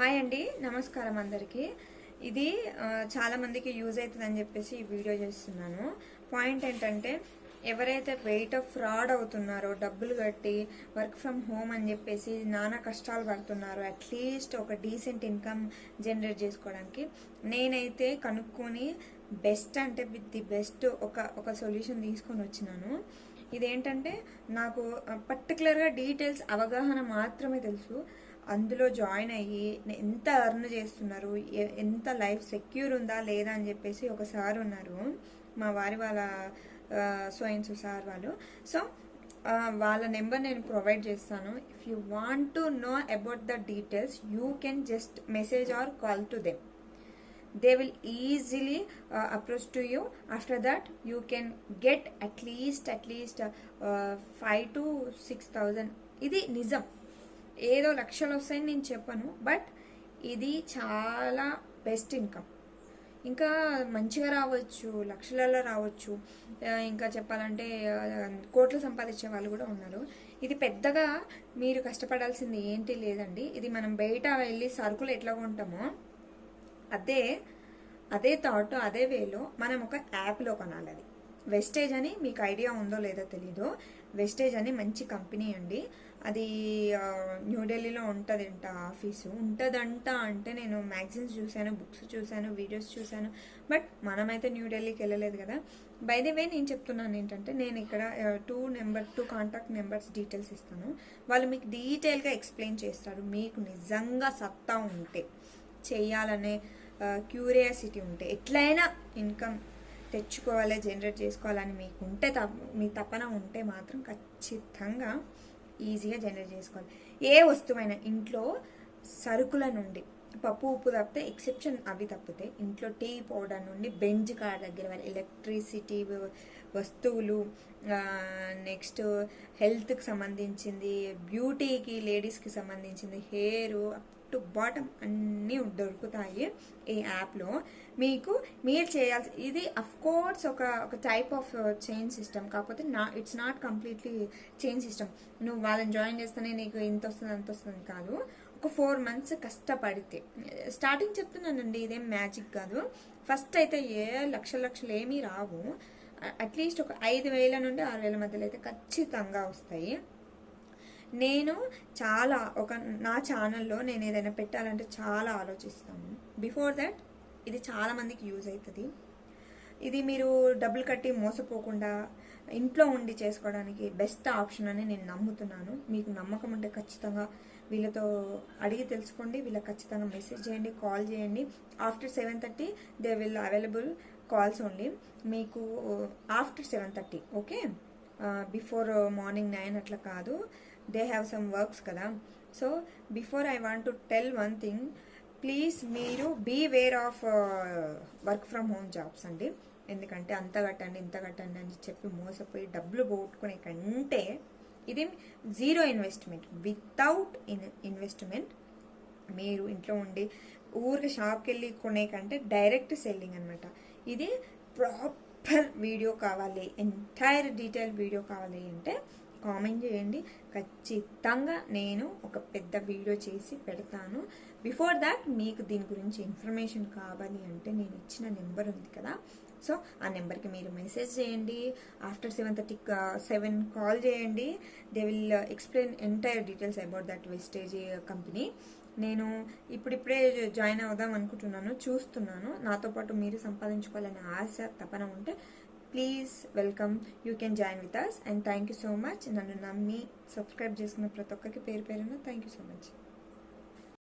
Hi అండి నమస్కారం అందరికీ. ఇది చాలామందికి యూజ్ అవుతుందని చెప్పేసి ఈ వీడియో చేస్తున్నాను. పాయింట్ ఏంటంటే ఎవరైతే వెయిట్ ఆఫ్ ఫ్రాడ్ అవుతున్నారో డబ్బులు కట్టి వర్క్ ఫ్రమ్ హోమ్ అని చెప్పేసి నానా కష్టాలు పడుతున్నారో అట్లీస్ట్ ఒక డీసెంట్ ఇన్కమ్ జనరేట్ చేసుకోవడానికి నేనైతే కనుక్కొని బెస్ట్ అంటే విత్ ది బెస్ట్ ఒక ఒక సొల్యూషన్ తీసుకొని వచ్చినాను. ఇదేంటంటే నాకు పర్టికులర్గా డీటెయిల్స్ అవగాహన మాత్రమే తెలుసు. అందులో జాయిన్ అయ్యి ఎంత అర్న్ చేస్తున్నారు? ఎంత లైఫ్ సెక్యూర్ ఉందా లేదా అని చెప్పేసి ఒక సార్ ఉన్నారు. మా వారి వాళ్ళ సో సార్ వాళ్ళు. సో వాళ్ళ నెంబర్ నేను ప్రొవైడ్ చేస్తాను. If you want to know about the details you can just message or call to them they will easily approach to you after that you can get at least at least five to six thousand ఇది నిజం. ఏదో లక్షలు వస్తాయని నేను చెప్పను but ఇది చాలా best income. ఇంకా మంచిగా రావచ్చు లక్షలలో రావచ్చు. ఇంకా చెప్పాలంటే కోట్లు సంపాదించే వాళ్ళు కూడా ఉన్నారు. ఇది పెద్దగా మీరు కష్టపడాల్సింది ఏంటి లేదండి. ఇది మనం బయట వెళ్ళి సరుకులు ఎట్లా కొంటామో అదే అదే థాట్ అదే వేలో మనం ఒక యాప్లో కొనాలి అది. వెస్టేజ్ అని మీకు ఐడియా ఉందో లేదో తెలీదు. వెస్టేజ్ అని మంచి కంపెనీ అండి. అది న్యూఢిల్లీలో ఉంటుందంట ఆఫీసు. ఉంటుందంట అంటే నేను మ్యాగజైన్స్ చూశాను బుక్స్ చూశాను వీడియోస్ చూశాను. బట్ మనమైతే న్యూఢిల్లీకి వెళ్ళలేదు కదా. బై ది వే నేను చెప్తున్నాను ఏంటంటే నేను ఇక్కడ two number two contact numbers details ఇస్తాను. వాళ్ళు మీకు డీటెయిల్గా ఎక్స్ప్లెయిన్ చేస్తారు. మీకు నిజంగా సత్తా ఉంటే చేయాలనే క్యూరియాసిటీ ఉంటే ఎట్లయినా ఇన్కమ్ తెచ్చుకోవాలి జనరేట్ చేసుకోవాలని మీకు ఉంటే తప్ప మీ తపన ఉంటే మాత్రం ఖచ్చితంగా ఈజీగా జనరేట్ చేసుకోవాలి. ఏ వస్తువైనా ఇంట్లో సరుకుల నుండి పప్పు ఉప్పు తప్పితే ఎక్సెప్షన్ అవి తప్పితే ఇంట్లో టీ పౌడర్ నుండి బెంజ్ కార్ దగ్గర వాళ్ళ ఎలక్ట్రిసిటీ వస్తువులు నెక్స్ట్ హెల్త్కి సంబంధించింది బ్యూటీకి లేడీస్కి సంబంధించింది హెయిర్ టు బాటమ్ అన్నీ దొరుకుతాయి ఈ యాప్లో. మీకు మీరు చేయాల్సి ఇది అఫ్ కోర్స్ ఒక ఒక టైప్ ఆఫ్ చైన్ సిస్టమ్ కాకపోతే నా it's not completely chain system నువ్వు వాళ్ళని జాయిన్ చేస్తేనే నీకు ఇంత వస్తుంది అంత వస్తుంది కాదు. ఒక ఫోర్ మంత్స్ కష్టపడితే. స్టార్టింగ్ చెప్తున్నానండి ఇదేం మ్యాజిక్ కాదు. ఫస్ట్ అయితే ఏ లక్షల లక్షలు ఏమీ రావు. అట్లీస్ట్ ఒక ఐదు వేల నుండి ఆరు వేల మధ్యలో అయితే ఖచ్చితంగా వస్తాయి. నేను చాలా ఒక నా ఛానల్లో నేను ఏదైనా పెట్టాలంటే చాలా ఆలోచిస్తాను. బిఫోర్ దట్ ఇది చాలామందికి యూజ్ అవుతుంది ఇది మీరు డబ్బులు కట్టి మోసపోకుండా ఇంట్లో ఉండి చేసుకోవడానికి బెస్ట్ ఆప్షన్ అని నేను నమ్ముతున్నాను. మీకు నమ్మకం ఉంటే ఖచ్చితంగా వీళ్ళతో అడిగి తెలుసుకోండి. వీళ్ళకి ఖచ్చితంగా మెసేజ్ చేయండి కాల్ చేయండి. After seven thirty they will available calls only మీకు after seven thirty okay before morning nine అట్లా కాదు. దే హ్యావ్ సమ్ వర్క్స్ కదా. So before I want to tell one thing please మీరు beware of work from home jobs అండి. ఎందుకంటే అంత కట్టండి ఇంత కట్టండి అని చెప్పి మోసపోయి డబ్బులు పోగొట్టుకునే కంటే ఇది zero investment without in investment మీరు ఇంట్లో ఉండి ఊరికి షాప్కి వెళ్ళి కొనే కంటే డైరెక్ట్ సెల్లింగ్ అనమాట ఇది ప్రాపర్ వీడియో కావాలి. ఎంటైర్ డీటెయిల్ వీడియో కావాలి అంటే కామెంట్ చేయండి. ఖచ్చితంగా నేను ఒక పెద్ద వీడియో చేసి పెడతాను. బిఫోర్ దాట్ మీకు దీని గురించి ఇన్ఫర్మేషన్ కావాలి అంటే నేను ఇచ్చిన నెంబర్ ఉంది కదా. సో ఆ నెంబర్కి మీరు మెసేజ్ చేయండి. After seven thirty seven call చేయండి. They will explain entire details about that Vestige company నేను ఇప్పుడిప్పుడే జాయిన్ అవుదాం అనుకుంటున్నాను చూస్తున్నాను. నాతో పాటు మీరు సంపాదించుకోవాలనే ఆశ తపన ఉంటే please welcome you can join with us and thank you so much నన్ను నమ్మి సబ్స్క్రైబ్ చేసుకున్న ప్రతి ఒక్కరికి పేరు పేరున థ్యాంక్ యూ సో మచ్